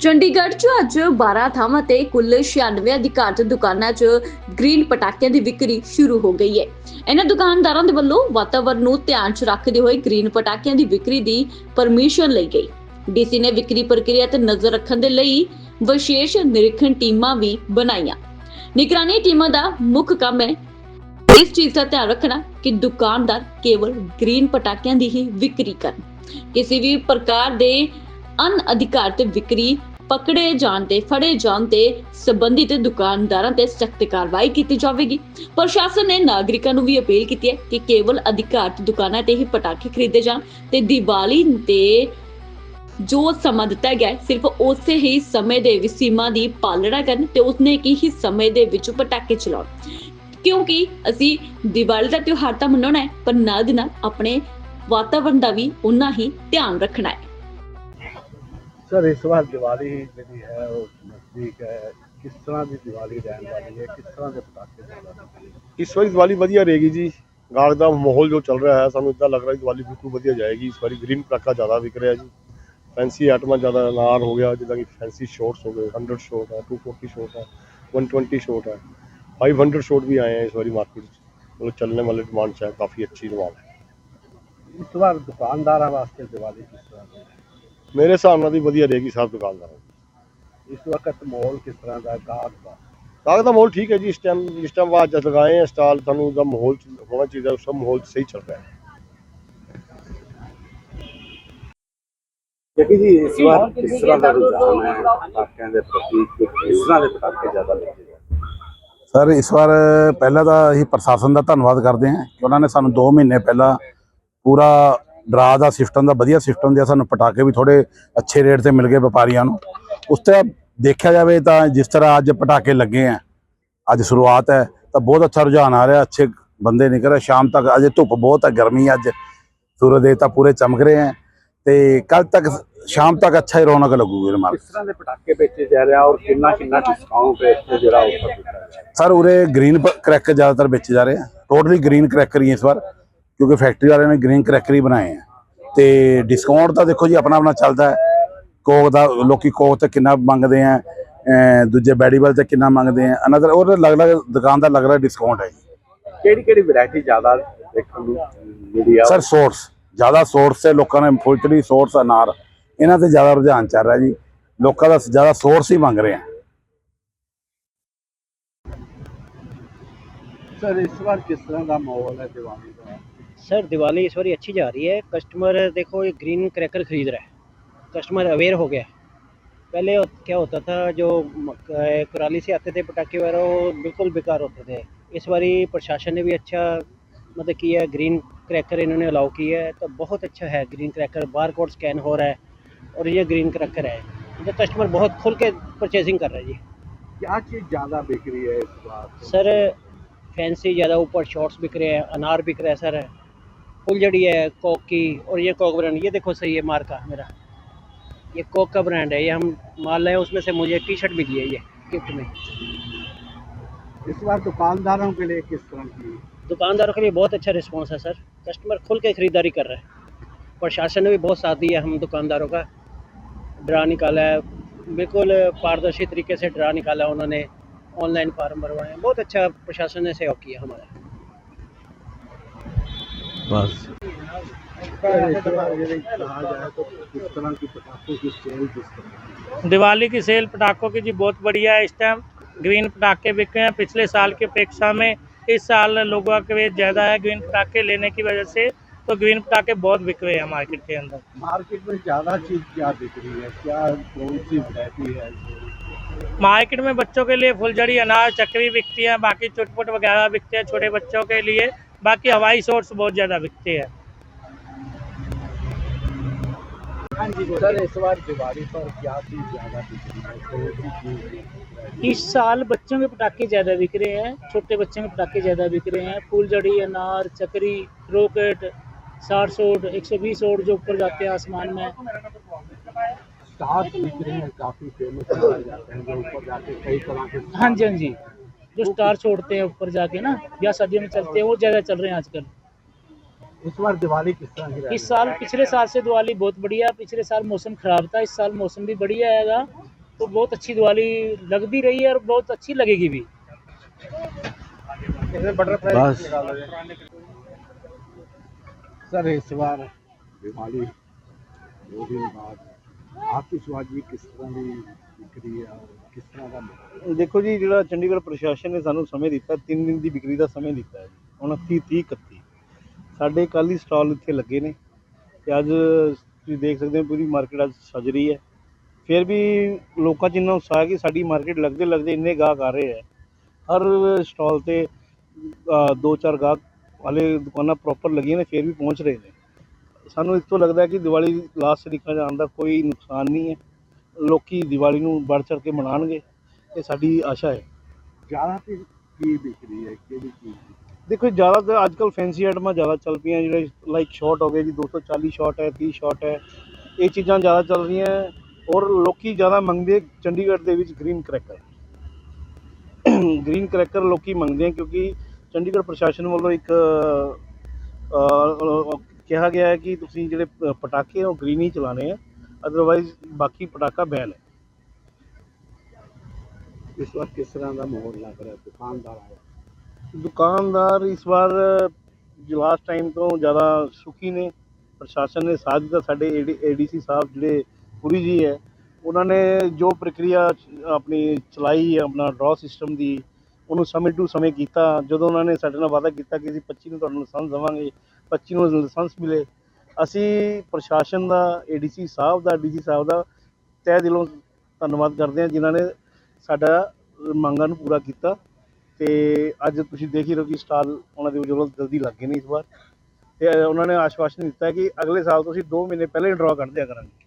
ਚੰਡੀਗੜ੍ਹ 'ਚ ਅੱਜ 12 ਥਾਵਾਂ ਤੇ ਕੁੱਲ 96 ਅਧਿਕਾਰਤ ਦੁਕਾਨਾਂ 'ਚ ਗ੍ਰੀਨ ਪਟਾਕਿਆਂ ਦੀ ਵਿਕਰੀ ਸ਼ੁਰੂ ਹੋ ਗਈ ਹੈ। ਇਹਨਾਂ ਦੁਕਾਨਦਾਰਾਂ ਦੇ ਵੱਲੋਂ ਵਾਤਾਵਰਣ ਨੂੰ ਧਿਆਨ 'ਚ ਰੱਖਦੇ ਹੋਏ ਗ੍ਰੀਨ ਪਟਾਕਿਆਂ ਦੀ ਵਿਕਰੀ ਦੀ ਪਰਮਿਸ਼ਨ ਲਈ ਗਈ। ਡੀਸੀ ਨੇ ਵਿਕਰੀ ਪ੍ਰਕਿਰਿਆ ਤੇ ਨਜ਼ਰ ਰੱਖਣ ਦੇ ਲਈ ਵਿਸ਼ੇਸ਼ ਨਿਰੀਖਣ ਟੀਮਾਂ ਵੀ ਬਣਾਈਆਂ। ਨਿਗਰਾਨੀ ਟੀਮਾਂ ਦਾ ਮੁੱਖ ਕੰਮ ਹੈ ਇਸ ਚੀਜ਼ ਦਾ ਧਿਆਨ ਰੱਖਣਾ ਕਿ ਦੁਕਾਨਦਾਰ ਕੇਵਲ ਗ੍ਰੀਨ ਪਟਾਕਿਆਂ ਦੀ ਹੀ ਵਿਕਰੀ ਕਰਨ। ਕਿਸੇ ਵੀ ਪ੍ਰਕਾਰ ਦੇ ਅਨਅਧਿਕਾਰਤ ਵਿਕਰੀ ਪਕੜੇ ਜਾਣ ਤੇ, ਫੜੇ ਜਾਣ ਤੇ ਸੰਬੰਧਿਤ ਦੁਕਾਨਦਾਰਾਂ ਤੇ ਸਖਤ ਕਾਰਵਾਈ ਕੀਤੀ ਜਾਵੇਗੀ। ਪ੍ਰਸ਼ਾਸਨ ਨੇ ਨਾਗਰਿਕਾਂ ਨੂੰ ਵੀ ਅਪੀਲ ਕੀਤੀ ਹੈ ਕਿ ਕੇਵਲ ਅਧਿਕਾਰਤ ਦੁਕਾਨਾਂ ਤੇ ਹੀ ਪਟਾਕੇ ਖਰੀਦੇ ਜਾਣ ਤੇ ਦੀਵਾਲੀ ਤੇ ਜੋ ਸਮਾਂ ਦਿੱਤਾ ਗਿਆ ਸਿਰਫ ਉਸੇ ਹੀ ਸਮੇਂ ਦੇ ਵਿੱਚ ਸੀਮਾ ਦੀ ਪਾਲਣਾ ਕਰਨ ਤੇ ਉਸਨੇ ਕੀ ਹੀ ਸਮੇਂ ਦੇ ਵਿੱਚ ਪਟਾਕੇ ਚਲਾਉਣ। ਕਿਉਂਕਿ ਅਸੀਂ ਦੀਵਾਲੀ ਦਾ ਤਿਉਹਾਰ ਤਾਂ ਮਨਾਉਣਾ ਹੈ, ਪਰ ਨਾਲ ਦੀ ਨਾਲ ਆਪਣੇ ਵਾਤਾਵਰਣ ਦਾ ਵੀ ਉਨਾ ਹੀ ਧਿਆਨ ਰੱਖਣਾ ਹੈ। ਸਰ ਇਸ ਵਾਰ दिवाली जी है वो नज़दीक है ਕਿਸ ਤਰ੍ਹਾਂ ਦੀ ਦੀਵਾਲੀ ਰਹਿਣ ਵਾਲੀ ਹੈ? ਕਿਸ ਤਰ੍ਹਾਂ ਦੇ ਪਟਾਕੇ ਚੱਲਣਗੇ ਇਸ ਵਾਰੀ ਦੀਵਾਲੀ ਵਧੀਆ ਰਹੇਗੀ ਜੀ। ਗਾਲ ਦਾ ਮਾਹੌਲ ਜੋ ਚੱਲ ਰਿਹਾ ਹੈ ਸਾਨੂੰ ਇਦਾਂ ਲੱਗ ਰਿਹਾ ਦੀਵਾਲੀ ਬਿਲਕੁਲ ਵਧੀਆ ਜਾਏਗੀ। ਇਸ ਵਾਰੀ ਗ੍ਰੀਨ ਪਟਾਕਾ ਜ਼ਿਆਦਾ ਵਿਕ ਰਿਹਾ ਜੀ। ਫੈਂਸੀ ਆਈਟਮਾਂ ਜ਼ਿਆਦਾ ਅਨਾਰ ਹੋ ਗਿਆ ਜਿੱਦਾਂ ਕਿ ਫੈਂਸੀ ਸ਼ੋਟਸ ਹੋ ਗਏ 100 ਸ਼ੋਟ ਹੈ 240 ਸ਼ੋਟ ਹੈ 120 ਸ਼ੋਟ ਹੈ 500 ਸ਼ੋਟ ਵੀ ਆਏ ਹਨ ਇਸ ਵਾਰੀ ਮਾਰਕੀਟ ਵਿੱਚ। ਮਤਲਬ ਚੱਲਣੇ ਵਾਲੇ ਡਿਮਾਂਡ ਚ ਹੈ ਕਾਫੀ ਅੱਛੀ ਡਿਮਾਂਡ ਹੈ। ਇਸ ਵਾਰ ਦੁਕਾਨਦਾਰਾਂ ਵਾਸਤੇ ਦੀਵਾਲੀ ਕਿਸ ਤਰ੍ਹਾਂ ਦੀ ਮੇਰੇ ਹਿਸਾਬ ਨਾਲ ਵੀ ਵਧੀਆ ਰਹੇਗੀ ਸਭ ਦੁਕਾਨਦਾਰਾਂ ਨੂੰ ਇਸ ਵਕਤ ਮੋਲ ਕਿਸ ਤਰ੍ਹਾਂ ਦਾ ਗਾਹਕ ਦਾ? ਗਾਹਕ ਦਾ ਮੋਲ ਠੀਕ ਹੈ ਜੀ ਇਸ ਟਾਈਮ ਇਸ ਟਾਈਮ ਬਾਅਦ ਜਦ ਲਗਾਏ ਹੈ ਸਟਾਲ ਤੁਹਾਨੂੰ ਦਾ ਮਾਹੌਲ ਹੋਣਾ ਚਾਹੀਦਾ ਉਸ ਮਾਹੌਲ ਸਹੀ ਚੱਲ ਰਿਹਾ ਹੈ। ਸਰ ਇਸ ਵਾਰ ਪਹਿਲਾਂ ਤਾਂ ਅਸੀਂ ਪ੍ਰਸ਼ਾਸਨ ਦਾ ਧੰਨਵਾਦ ਕਰਦੇ ਹਾਂ ਕਿ ਉਹਨਾਂ ਨੇ ਸਾਨੂੰ 2 ਮਹੀਨੇ ਪਹਿਲਾਂ ਪੂਰਾ ਡਰਾ ਦਾ ਸਿਸਟਮ ਦਾ ਵਧੀਆ ਸਿਸਟਮ ਦਿਆ ਸਾਨੂੰ ਪਟਾਕੇ ਵੀ ਥੋੜੇ ਅੱਛੇ ਰੇਟ ਤੇ ਮਿਲ ਗਏ ਵਪਾਰੀਆਂ ਨੂੰ। ਉਸ ਤੇ ਦੇਖਿਆ ਜਾਵੇ ਤਾਂ ਜਿਸ ਤਰ੍ਹਾਂ ਅੱਜ ਪਟਾਕੇ ਲੱਗੇ ਆ ਅੱਜ ਸ਼ੁਰੂਆਤ ਹੈ ਤਾਂ ਬਹੁਤ ਅੱਛਾ ਰੁਝਾਨ ਆ ਰਿਹਾ ਅੱਛੇ ਬੰਦੇ ਨਿਕਲ ਰਹੇ ਸ਼ਾਮ ਤੱਕ ਅਜੇ ਧੁੱਪ ਬਹੁਤ ਹੈ ਗਰਮੀ ਅੱਜ। ਸੂਰਜ ਦੇਵਤਾ ਪੂਰੇ ਚਮਕ ਰਹੇ ਹੈ ਤੇ ਕੱਲ ਤੱਕ ਸ਼ਾਮ ਤੱਕ ਅੱਛਾ ਹੀ ਰੌਣਕ ਲੱਗੂਗੀ ਮਾਰ ਕਿਸ ਤਰ੍ਹਾਂ ਦੇ ਪਟਾਕੇ ਵੇਚੇ ਜਾ ਰਹੇ ਔਰ ਕਿੰਨਾ ਕਿੰਨਾ ਡਿਸਕਾਊਂਟ ਹੈ ਇੱਥੇ ਜਿਹੜਾ ਆਫਰ ਸਰ ਉਰੇ ਗ੍ਰੀਨ ਕਰੈਕਰ ਜ਼ਿਆਦਾਤਰ ਵੇਚੇ ਜਾ ਰਹੇ ਆ। ਟੋਟਲੀ ਗ੍ਰੀਨ ਕਰੈਕਰ ਹੈ ਇਸ ਵਾਰ। ਕਿਉਂਕਿ ਫੈਕਟਰੀ ਵਾਲਿਆਂ ਨੇ ਗ੍ਰੀਨ ਕਰੈਕਰ ਹੀ ਬਣਾਏ ਆ। ਤੇ ਡਿਸਕਾਊਂਟ ਤਾਂ ਦੇਖੋ ਜੀ ਆਪਣਾ ਆਪਣਾ ਚੱਲਦਾ ਹੈ। ਕੋਕ ਦਾ ਲੋਕੀ ਕੋਕ ਤੇ ਕਿੰਨਾ ਮੰਗਦੇ ਆ ਦੂਜੇ ਬੈਡੀਵਲ ਤੇ ਕਿੰਨਾ ਮੰਗਦੇ ਆ। ਅਨਦਰ ਉਹ ਅਲੱਗ-ਅਲੱਗ ਦੁਕਾਨ ਦਾ ਲੱਗ ਰਿਹਾ ਡਿਸਕਾਊਂਟ ਹੈ ਜੀ। ਕਿਹੜੀ ਕਿਹੜੀ ਵੈਰਾਈਟੀ ਜ਼ਿਆਦਾ ਦੇਖਣ ਨੂੰ ਆ? ਸਰ ਸੋਰਸ ਜ਼ਿਆਦਾ ਸੋਰਸ ਤੇ ਲੋਕਾਂ ਨੇ ਫੁਲਚੜੀ ਸੋਰਸ ਅਨਾਰ ਇਹਨਾਂ ਤੇ ਜ਼ਿਆਦਾ ਰੁਝਾਨ ਚੱਲ ਰਿਹਾ ਜੀ। ਲੋਕਾਂ ਦਾ ਜ਼ਿਆਦਾ ਸੋਰਸ ਹੀ ਮੰਗ ਰਹੇ ਆ। ਸਰ ਇਸ ਵਾਰ ਕਿਸ ਤਰ੍ਹਾਂ ਦਾ ਮਾਹੌਲ ਹੈ ਦੀਵਾਲੀ ਦਾ? सर दिवाली इस बारी अच्छी जा रही है। कस्टमर देखो ये ग्रीन क्रैकर ख़रीद रहा है। कस्टमर अवेयर हो गया। पहले क्या होता था जो कुराली से आते थे पटाखे वगैरह वो बिल्कुल बेकार होते थे। इस बारी प्रशासन ने भी अच्छा मतलब किया है ग्रीन क्रैकर इन्होंने अलाउ किया है। तो बहुत अच्छा है green cracker. Bar code scan हो रहा है और ये ग्रीन क्रैकर है। तो कस्टमर बहुत खुल के परचेजिंग कर रहा है जी। क्या चीज़ ज़्यादा बिक रही है इस बार? सर फैंसी ज़्यादा ऊपर शॉर्ट्स बिक रहे हैं अनार बिक रहा है सर। फुलझड़ी है कोक की और ये कोक ब्रांड ये देखो सही है मार्का मेरा। ये कोक का ब्रांड है ये हम माल लाए उसमें से मुझे टी शर्ट मिली है ये गिफ्ट में। इस बार दुकानदारों के लिए किस तरह की? दुकानदारों के लिए बहुत अच्छा रिस्पांस है सर कस्टमर खुल के ख़रीदारी कर रहे हैं। प्रशासन ने भी बहुत साथ दिया हम दुकानदारों का। ड्रा निकाला है बिल्कुल पारदर्शी तरीके से ड्रा निकाला उन्होंने। ऑनलाइन फार्म भरवाए बहुत अच्छा प्रशासन ने सहयोग किया हमारा सर इस बार यदि कहा जाए तो किस तरह की पटाखों की सेल किस तरह की दिवाली की सेल पटाखों की जी बहुत बढ़िया है। इस टाइम ग्रीन पटाखे बिके हैं। पिछले साल की अपेक्षा में इस साल लोगों का क्रेज ज़्यादा है। ग्रीन पटाखे लेने की वजह से तो ग्रीन पटाखे बहुत बिक रहे हैं मार्केट के अंदर। मार्केट में ज़्यादा चीज़ क्या बिक रही है? क्या कौन सी वैरायटी है? मार्केट में बच्चों के लिए फुलझड़ी अनार चक्री बिकती है। बाकी चुटपुट वगैरह बिकते हैं छोटे बच्चों के लिए। बाकी हवाई शॉर्ट्स बहुत ज़्यादा बिकते हैं। सर इस बार दिवाली पर क्या चीज़ ज़्यादा बिक रही है? कौन सी चीज़ इस साल बच्चों के पटाखे ज़्यादा बिक रहे हैं छोटे बच्चों के पटाखे ज़्यादा बिक रहे हैं। फूलझड़ी अनार चक्री रॉकेट साठ सोट एक सौ बीस सोट जो ऊपर जाते हैं आसमान में। स्टार्स बिक रहे हैं काफ़ी फ़ेमस जाते हैं जो ऊपर जाके कई तरह के हाँ जी हाँ जी। जो स्टार छोड़ते हैं ऊपर जाके ना या सर्दियों में चलते हैं वो ज़्यादा चल रहे हैं आजकल। इस बार दिवाली किस तरह की इस साल पिछले साल से दिवाली बहुत बढ़िया पिछले साल मौसम खराब था इस साल मौसम भी बढ़िया आएगा तो बहुत अच्छी दिवाली लग भी रही है और बहुत अच्छी लगेगी भी। बस। सर इस बार दिवाली दो दिन बाद ਆਪਕੀ ਸੁਆਜੀ ਕਿਸ ਤਰ੍ਹਾਂ ਦੀ ਵਿਕਰੀ ਆ, ਕਿਸ ਤਰ੍ਹਾਂ ਦਾ ਮਿਲਿਆ? ਦੇਖੋ ਜੀ, ਜਿਹੜਾ ਚੰਡੀਗੜ੍ਹ ਪ੍ਰਸ਼ਾਸਨ ਨੇ ਸਾਨੂੰ ਸਮੇਂ ਦਿੱਤਾ 3 ਦਿਨ ਦੀ ਵਿਕਰੀ ਦਾ ਸਮੇਂ ਦਿੱਤਾ ਹੈ ਜੀ 29 30 31 ਸਾਡੇ ਕੱਲ੍ਹ ਹੀ ਸਟਾਲ ਇੱਥੇ ਲੱਗੇ ਨੇ ਤੇ ਅੱਜ ਤੁਸੀਂ ਦੇਖ ਸਕਦੇ ਹੋ, ਪੂਰੀ ਮਾਰਕੀਟ ਅੱਜ ਸਜ ਰਹੀ ਹੈ। ਫਿਰ ਵੀ ਲੋਕਾਂ 'ਚ ਇੰਨਾ ਉਤਸ਼ਾਹ ਕਿ ਸਾਡੀ ਮਾਰਕੀਟ ਲੱਗਦੇ ਲੱਗਦੇ ਇੰਨੇ ਗਾਹਕ ਆ ਰਹੇ ਹੈ। ਹਰ ਸਟਾਲ ਤੇ ਦੋ ਚਾਰ ਗਾਹਕ ਵਾਲੇ ਦੁਕਾਨਾਂ ਪ੍ਰੋਪਰ ਲੱਗੀਆਂ ਨੇ, ਫਿਰ ਵੀ ਪਹੁੰਚ ਰਹੇ ਨੇ। ਸਾਨੂੰ ਇਸ ਤੋਂ ਲੱਗਦਾ ਹੈ ਕਿ ਦੀਵਾਲੀ ਲਾਸਟ ਤਰੀਕਾ ਜਾਣ ਦਾ ਕੋਈ ਨੁਕਸਾਨ ਨਹੀਂ ਹੈ। ਲੋਕੀ ਦੀਵਾਲੀ ਨੂੰ ਵੱਧ ਚੜ੍ਹ ਕੇ ਮਨਾਉਣਗੇ ਇਹ ਸਾਡੀ ਆਸ਼ਾ ਹੈ। ਜ਼ਿਆਦਾ ਕੀ ਕੀ ਵਿਕਰੀ ਹੈ? ਕਿਹੜੀ ਚੀਜ਼? ਦੇਖੋ ਜ਼ਿਆਦਾਤਰ ਅੱਜ ਕੱਲ੍ਹ ਫੈਂਸੀ ਆਈਟਮਾਂ ਜ਼ਿਆਦਾ ਚੱਲ ਪਈਆਂ ਜਿਹੜੇ ਲਾਈਕ ਸ਼ਾਰਟ ਹੋ ਗਏ ਜੀ 240 ਸ਼ਾਰਟ ਹੈ 30 ਸ਼ਾਰਟ ਹੈ ਇਹ ਚੀਜ਼ਾਂ ਜ਼ਿਆਦਾ ਚੱਲ ਰਹੀਆਂ ਔਰ ਲੋਕੀ ਜ਼ਿਆਦਾ ਮੰਗਦੇ ਚੰਡੀਗੜ੍ਹ ਦੇ ਵਿੱਚ ਗ੍ਰੀਨ ਕਰੈਕਰ ਗ੍ਰੀਨ ਕਰੈਕਰ ਲੋਕੀ ਮੰਗਦੇ ਆ ਕਿਉਂਕਿ ਚੰਡੀਗੜ੍ਹ ਪ੍ਰਸ਼ਾਸਨ ਵੱਲੋਂ ਇੱਕ ਕਿਹਾ ਗਿਆ ਹੈ ਕਿ ਤੁਸੀਂ ਜਿਹੜੇ ਪਟਾਕੇ ਆ ਉਹ ਗ੍ਰੀਨ ਹੀ ਚਲਾਣੇ ਆ ਅਦਰਵਾਈਜ਼ ਬਾਕੀ ਪਟਾਕਾ ਬੈਨ ਹੈ। ਇਸ ਵਾਰ ਕਿਸ ਤਰ੍ਹਾਂ ਦਾ ਮਾਹੌਲ ਲੱਗ ਰਿਹਾ? ਦੁਕਾਨਦਾਰ ਆਇਆ ਦੁਕਾਨਦਾਰ ਇਸ ਵਾਰ ਲਾਸਟ ਟਾਈਮ ਤੋਂ ਜ਼ਿਆਦਾ ਸੁਖੀ ਨੇ। ਪ੍ਰਸ਼ਾਸਨ ਨੇ ਸਾਥ ਦਿੱਤਾ ਸਾਡੇ ਏਡੀਸੀ ਸਾਹਿਬ ਜਿਹੜੇ ਪੁਰੀ ਜੀ ਹੈ ਉਹਨਾਂ ਨੇ ਜੋ ਪ੍ਰਕਿਰਿਆ ਚ- ਆਪਣੀ ਚਲਾਈ ਹੈ ਆਪਣਾ ਡਰਾ ਸਿਸਟਮ ਦੀ ਉਹਨੂੰ ਸਮੇਂ ਟੂ ਸਮੇਂ ਕੀਤਾ, ਜਦੋਂ ਉਹਨਾਂ ਨੇ ਸਾਡੇ ਨਾਲ ਵਾਅਦਾ ਕੀਤਾ ਕਿ ਅਸੀਂ 25 ਨੂੰ ਤੁਹਾਨੂੰ ਲਾਇਸੈਂਸ ਦੇਵਾਂਗੇ 25 ਨੂੰ ਲਾਇਸੈਂਸ ਮਿਲੇ, ਅਸੀਂ ਪ੍ਰਸ਼ਾਸਨ ਦਾ ਏਡੀਸੀ ਸਾਹਿਬ ਦਾ ਡੀਸੀ ਸਾਹਿਬ ਦਾ ਤਹਿ ਦਿਲੋਂ ਧੰਨਵਾਦ ਕਰਦੇ ਹਾਂ, ਜਿਨ੍ਹਾਂ ਨੇ ਸਾਡਾ ਮੰਗਾਂ ਨੂੰ ਪੂਰਾ ਕੀਤਾ। ਤੇ ਅੱਜ ਤੁਸੀਂ ਦੇਖ ਹੀ ਰਹੇ ਹੋ ਕਿ ਸਟਾਲ ਉਹਨਾਂ ਦੇ ਵੱਲੋਂ ਜਲਦੀ ਲੱਗ ਗਏ ਨੇ ਇਸ ਵਾਰ। ਤੇ ਉਹਨਾਂ ਨੇ ਆਸ਼ਵਾਸਨ ਦਿੱਤਾ ਕਿ ਅਗਲੇ ਸਾਲ ਤੋਂ ਅਸੀਂ 2 ਮਹੀਨੇ ਪਹਿਲਾਂ ਹੀ ਡਰਾ ਕੱਢ ਦਿਆ ਕਰਾਂਗੇ।